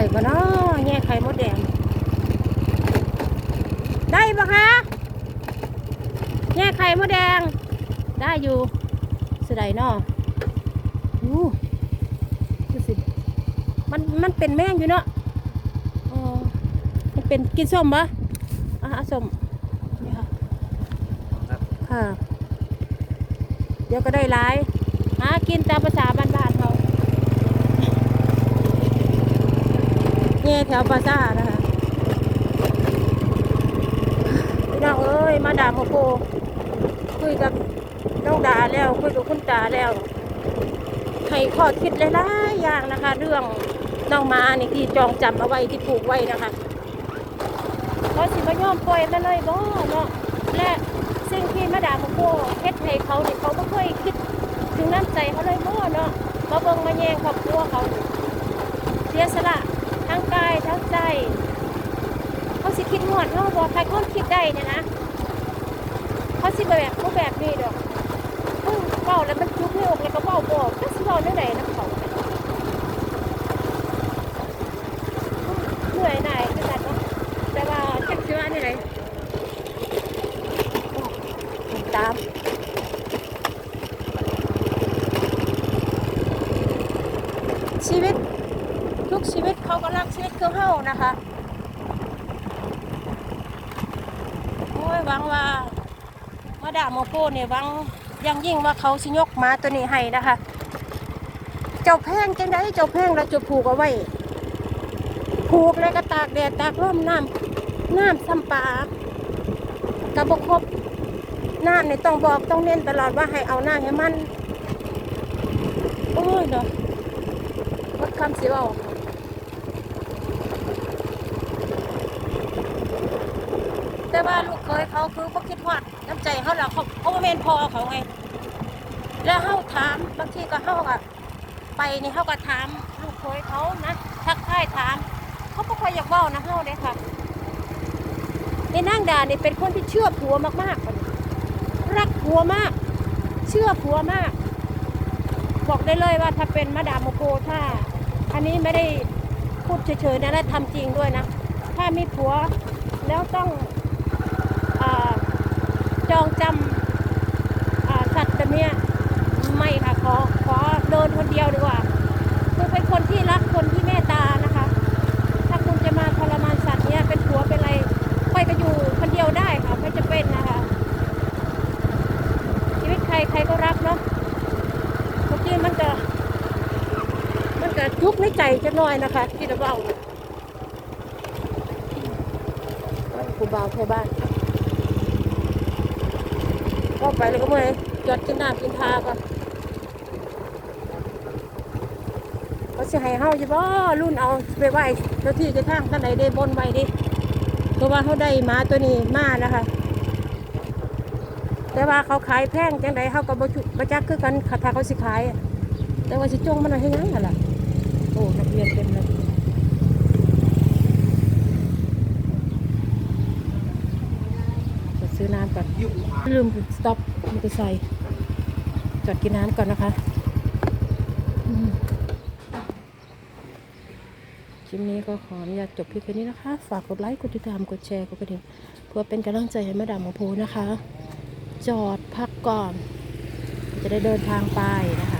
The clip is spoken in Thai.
ได้ปะเนาะแง่ไข่มดแดง ได้ปะคะแง่ไข่มดแดง ได้อยู่สไดเนาะอู้ดูสิมันมันเป็นแมงอยู่เนาะอ๋อมันเป็นกินส้มปะอะเอาส้มนี่ค่ะครับค่ะ เดี๋ยวก็ได้หลายหากินตามภาษาบ้านๆเขาเนี่ ยแถวปาซ่านะคะพี่น้องเอ้ยมาด่าโมโกคุยกับน้องดาแล้ว คุยกับคุณตาแล้วให้ข้อคิดหลายๆอย่างนะคะ เรื่องน้องมานี่ที่จองจำเอาไว้ที่ผูกไว้นะคะเขาสิมาย่อมปล่อยมาเลยบ่เนาะและสิ่งที่มาด่าโมโกเฮ็ดให้เขาเนี่ยเขาก็เคยคิดถึงน้ำใจเขาเลยบ่เนาะมาเบิ่งมาแยงครอบครัวเขาเสียสละ งกายทั้งใจเขาสิคิดหอดเขาบอกใครเขาคิดได้เนี่ยนะเขาสิแบบเขาแบบนี้ดอกเพิ่งเว้าแล้วมันจุกในอกแล้วก็เว้าบอกก็สิเว้าได้ไหนน้ำเขาเหนื่อยหน่ายขนาดเนาะแต่ว่าแค่สิว่านี่ยไหนตามชีวิต ทุกชีวิตเขาก็รักชีวิตคือเฮานะคะโอ้ยหวังว่ามาด่าโมโก้เนี่ยหวังยังยิ่งว่าเขาสิยกมาตัวนี้ให้นะคะ เจ้าแพงจังได้เจ้าแพงเราจะผูกเอาไว้ผูกแล้วก็ตากแดดตากร่มน้ำน้ำซ้ำปลากระบอกครบน้ำเนี่ยต้องบอกต้องเน้นตลอดว่าให้เอาหน้าให้มันโอ้ยเนาะวัดคำสิเว่ แต่ว่าลูกเคยเขาคือเขาคิดว่าน้ำใจเขาเราเขาเขาบ่แม่นพอเขาไง แล้วเขาถามบางทีก็เขาก็ไปนี่เขาก็ถามลูกเคยเขานะทักทายถาม เขาก็คอยอยากเว้านะเขาเลยค่ะในนางดาเนี่ยเป็นคนที่เชื่อผัวมากๆรักผัวมาก เชื่อผัวมาก บอกได้เลยว่าถ้าเป็นมาดามโมโกถ้า อันนี้ไม่ได้พูดเฉยๆนะและทำจริงด้วยนะ ถ้ามีผัวแล้วต้อง องจำอ่าสัตว์แบบเนี้ยไม่ค่ะขอขอเดินคนเดียวดีกว่าคือเป็นคนที่รักคนที่เมตตานะคะ ถ้าคุณจะมาทรมานสัตว์เนี้ยเป็นผัวเป็นอะไรค่อยก็อยู่คนเดียวได้ค่ะไม่จะเป็นนะคะชีวิตใครใครก็รักเนาะบางทีมันจะมันก็ทุกข์ในใจจะน้อยนะคะที่เราเบาคุณบ่าวไทยบ้าน ก็ไปแล้วก็เมื่อยจอดกินน้ำกินทาก่อนเขาจะให้เฮาจะบ่รุ่นเอาไปไหว้เจ้าที่เจะทางท่านใดได้บนไว้ดิเพราะว่าเขาได้มาตัวนี้มานะคะ แต่ว่าเขาขายแพงจังใดเขาก็บ่จุบ่จักคือกันถ้าเขาสิขาย แต่ว่าสิจงมันไว้ให้ยังหั่นล่ะโอ้นักเรียนเต็มเลยจะ ซื้อน้ำก่อนลืมสต็อปมอเตอร์ไซค์จอดกินน้ำก่อนนะคะคลิปนี้ก็ขออนุญาตจบเพียงแค่นี้นะคะ ฝากกดไลค์กดติดตามกดแชร์กดกระดิ่งเพื่อเป็นกำลังใจให้มาดามหมอโพนะคะ จอดพักก่อน จะได้เดินทางไปนะคะ